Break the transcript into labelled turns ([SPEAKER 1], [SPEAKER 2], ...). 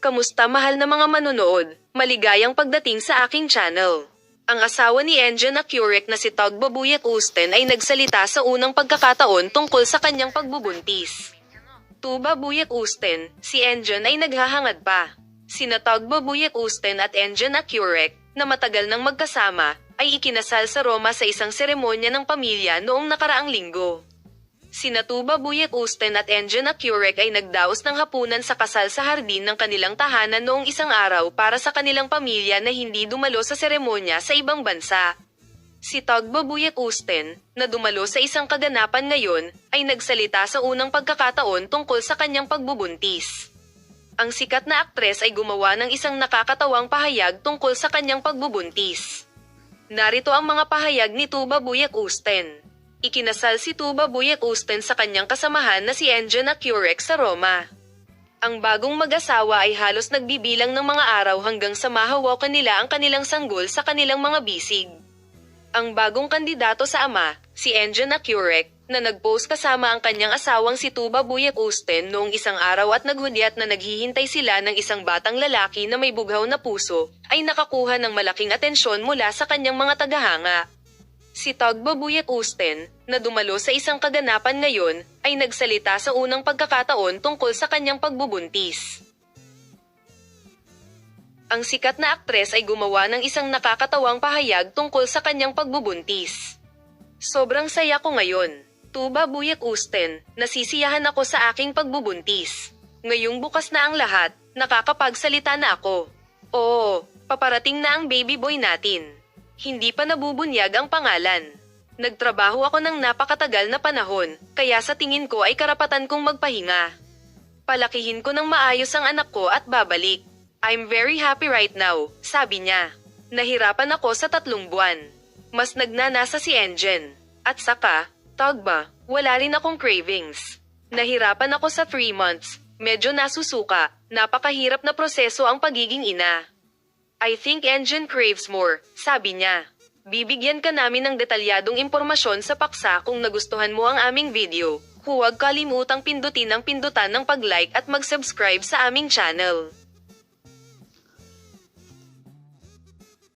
[SPEAKER 1] Kamusta mahal na mga manonood? Maligayang pagdating sa aking channel. Ang asawa ni Engine Accurek na si Tog Babuyat Usten ay nagsalita sa unang pagkakataon tungkol sa kanyang pagbubuntis. Tuba Buyat Usten, si Engine ay naghahangad pa. Sina Tog Babuyat Usten at Engine Accurek, na matagal nang magkasama, ay ikinasal sa Roma sa isang seremonya ng pamilya noong nakaraang linggo. Sina Tuba Buyat Usten at Engine Accurek ay nagdaos ng hapunan sa kasal sa hardin ng kanilang tahanan noong isang araw para sa kanilang pamilya na hindi dumalo sa seremonya sa ibang bansa. Si Togba Buyat Usten, na dumalo sa isang kaganapan ngayon, ay nagsalita sa unang pagkakataon tungkol sa kanyang pagbubuntis. Ang sikat na aktres ay gumawa ng isang nakakatawang pahayag tungkol sa kanyang pagbubuntis. Narito ang mga pahayag ni Tuba Buyat Usten. Ikinasal si Tuba Buyat Usten sa kanyang kasamahan na si Engine Accurek sa Roma. Ang bagong mag-asawa ay halos nagbibilang ng mga araw hanggang sa mahawakan nila ang kanilang sanggol sa kanilang mga bisig. Ang bagong kandidato sa ama, si Engine Accurek, na nag-post kasama ang kanyang asawang si Tuba Buyat Usten noong isang araw at naghudyat na naghihintay sila ng isang batang lalaki na may bughaw na puso, ay nakakuha ng malaking atensyon mula sa kanyang mga tagahanga. Si Togba Buyat Usten, na dumalo sa isang kaganapan ngayon, ay nagsalita sa unang pagkakataon tungkol sa kanyang pagbubuntis. Ang sikat na aktres ay gumawa ng isang nakakatawang pahayag tungkol sa kanyang pagbubuntis. Sobrang saya ko ngayon. Tuba Buyat Usten, nasisiyahan ako sa aking pagbubuntis. Ngayong bukas na ang lahat, nakakapagsalita na ako. Oo, paparating na ang baby boy natin. Hindi pa nabubunyag ang pangalan. Nagtrabaho ako ng napakatagal na panahon, kaya sa tingin ko ay karapatan kong magpahinga. Palakihin ko ng maayos ang anak ko at babalik. I'm very happy right now, sabi niya. Nahirapan ako sa tatlong buwan. Mas nagnanasa si Engine. At saka, Togba, wala rin akong cravings. Nahirapan ako sa 3 months. Medyo nasusuka. Napakahirap na proseso ang pagiging ina. I think Engine craves more, sabi niya. Bibigyan ka namin ng detalyadong impormasyon sa paksa kung nagustuhan mo ang aming video. Huwag kalimutang pindutin ang pindutan ng pag-like at mag-subscribe sa aming channel.